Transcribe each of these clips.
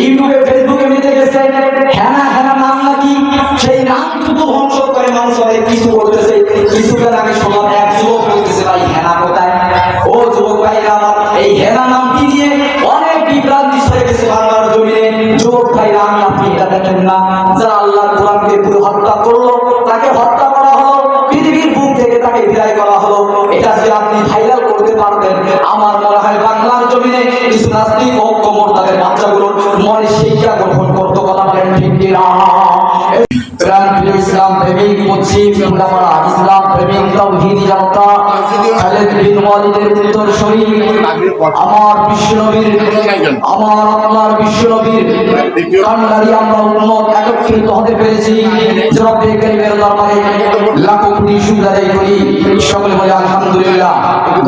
ইউটিউবে, ফেসবুকে মেতে গেছে হ্যানা হ্যানা নাম নাকি? সেই নাম শুধু ধ্বংস করে মানুষ অনেক কিছু করতেছে। কিছুদিন আগে শুনলাম এক যুবক বলতেছে, ভাই হেনা কোথায়? ও যুবক ভাইরা আমার এই হেনা নামটি নিয়ে অনেক বিভ্রান্তি হয়ে গেছে বাংলার জমিনে। যুবক ভাইরা আমি আপনি এটা দেখেন না। যারা আল্লাহ কোরআনকে পুরো হত্যা করল, তাকে হত্যা করা হলো তাকে বিদায় করা হলো। এটা যে আপনি ভাইরাল করতে পারতেন, আমার মনে হয় বাংলার জমিনে কিছু নাস্তিক ও কোমর তাদের বাচ্চাগুলোর মনে শিক্ষা গ্রহণ করতো কথা বলেন ঠিক ইসলাম, প্রেমিক উলামা ইসলাম, প্রেমিক জনতা, খালেদ বিন ওয়ালিদের আমার আমার কান্ডারি আমরা একত্রিত হতে পেরেছি। কারিমের দরবারে লাখো কোটি শুকর আদায় করি। সকলে বলে, আলহামদুলিল্লাহ।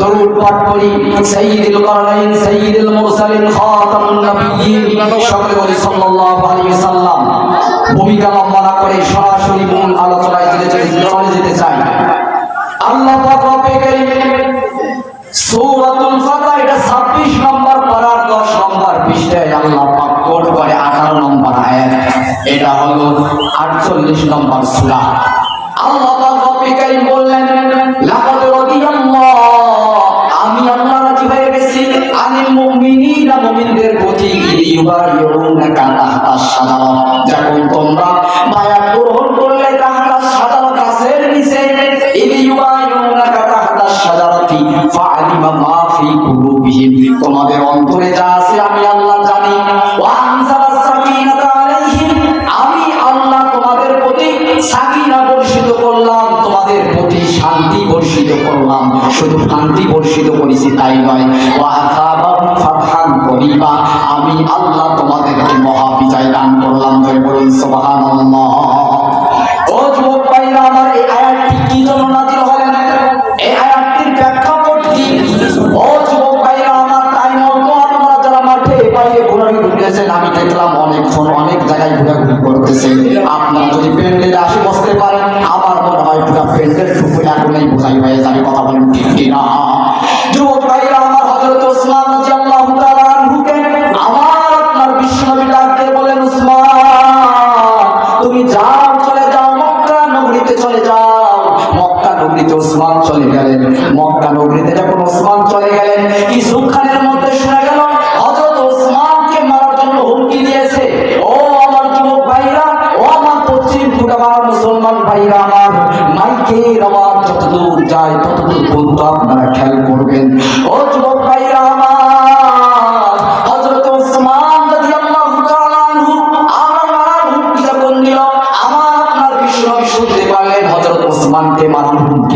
দরুদ পাঠ করি। মুরসালিন, খাতামুন সকলে বলে, সাল্লাল্লাহু আলাইহি সাল্লাম ভূমিকা লম্বা না করে সরাসরি মূল আলোচনায় যেতে চাই যেতে চাই। আল্লাহ 26 নম্বর 10 নম্বর পৃষ্ঠায় আল্লাহ পাক কোট করে 18 নম্বর আয়াত। এটা হলো 48 নম্বর সূরা। আল্লাহ পাক আছে আমি আল্লাহ জানি। তোমাদের প্রতি শান্তি বর্ষিত করলাম। শুধু শান্তি বর্ষিত তাই নয়। আমি আল্লাহ তোমাদেরকে মহাবিজয় দান করলাম। জয় বলুন সুবহানাল্লাহ যুবক ভাইরা আমার মারার জন্য হুমকি দিয়েছে। ও আমার ভাইরা, ও আমার মুসলমান ভাইরা আমার মাইকের আওয়াজ যতদূর যায়, ততদূর পর্যন্ত আপনারা খেয়াল করবেন। ও যুবক ভাইরা আমার আপনার বিশ্বনবী শুনতে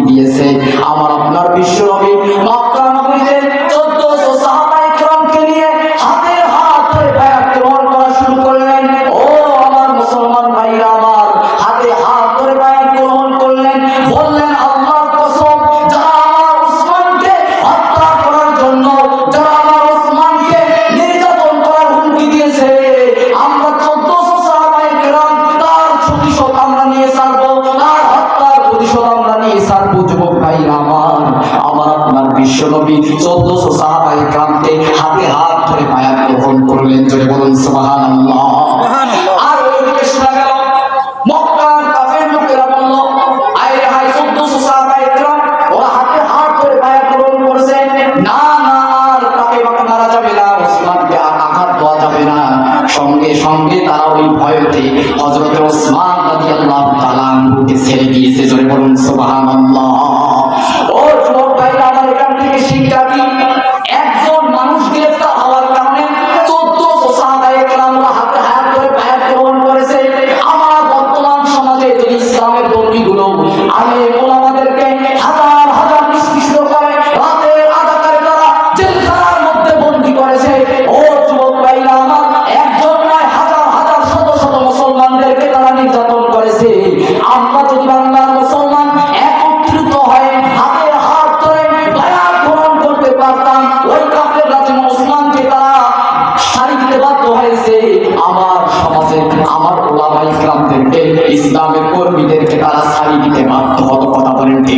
দিয়েছে। আমার আপনার বিশ্বনবী মক্কা নগরীতে সঙ্গে তারা ওই ভয়তে হযরত ওসমান রাদিয়াল্লাহু তাআলা আনহুকে ছেড়ে দিয়েছে। জোরে বলুন সুবহানাল্লাহ। ও যুবক ভাইরা, আমার এখান থেকে শিক্ষা কি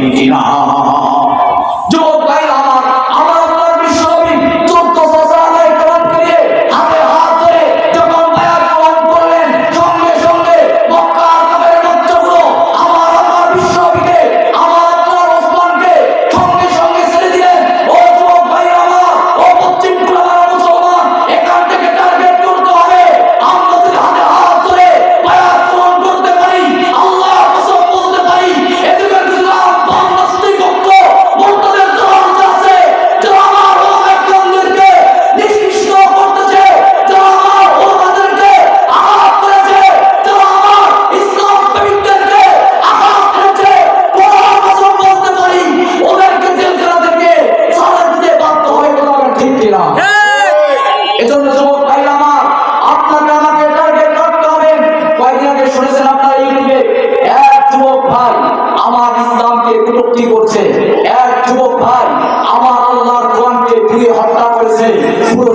কথা বলেন ঠিক হয়েছে পুরো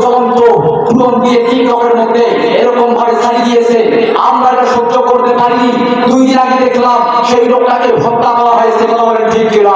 দিয়ে তিন রকমের মধ্যে এরকম ভাবে ছাড়ি দিয়েছে। আমরা এটা সহ্য করতে পারিনি। দুই দিন আগে দেখলাম সেই লোকটাকে হত্যা করা হয়েছে বলা বলেন ঠিক কিনা।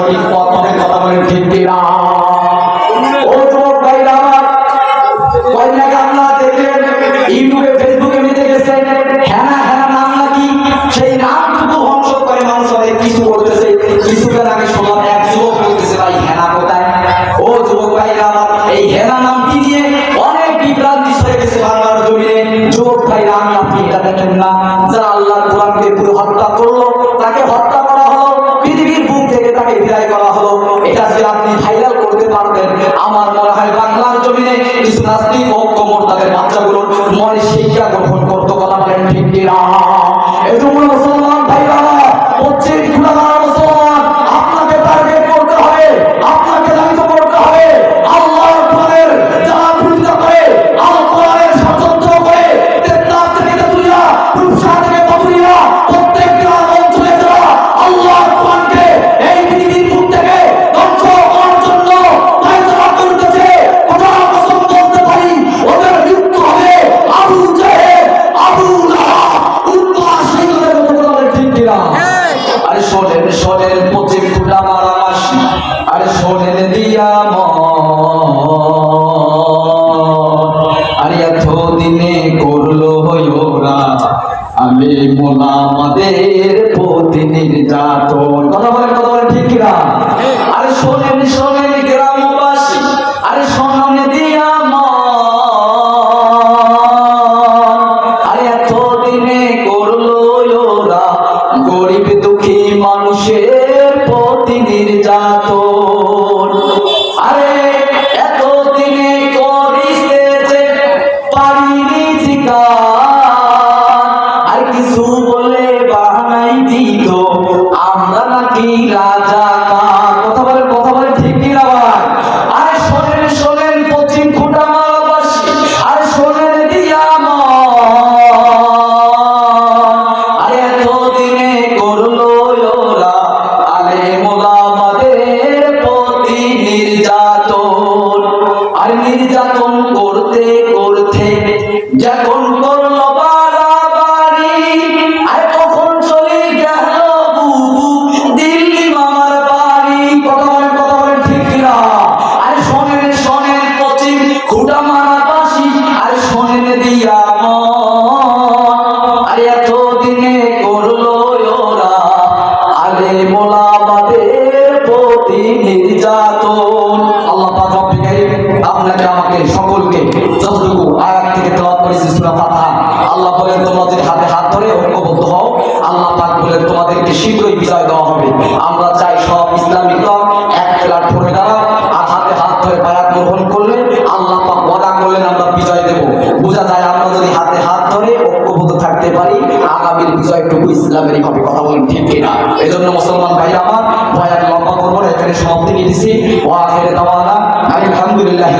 সঠিক পথে কথা বলেন ঠিক করতে পারবেন। আমার মনে হয় বাংলার জমিনে কিছু রাজনীতি ঐক্য তাদের বাচ্চাগুলোর মনে শিক্ষা গ্রহণ করতে পারবেন ঠিক কিনা? এটুকু মুসলমান ভাই বাবা পশ্চিম জীবনের দিয়া আর এত দিনে করল হয়োরা আমি মোলা আমাদের নির্যাতন আর নির্যাতন কিনা। এই জন্য মুসলমান ভাই আমার ভয় লম্বা করব এখানে সমাপ্তি ও আলহামদুলিল্লাহ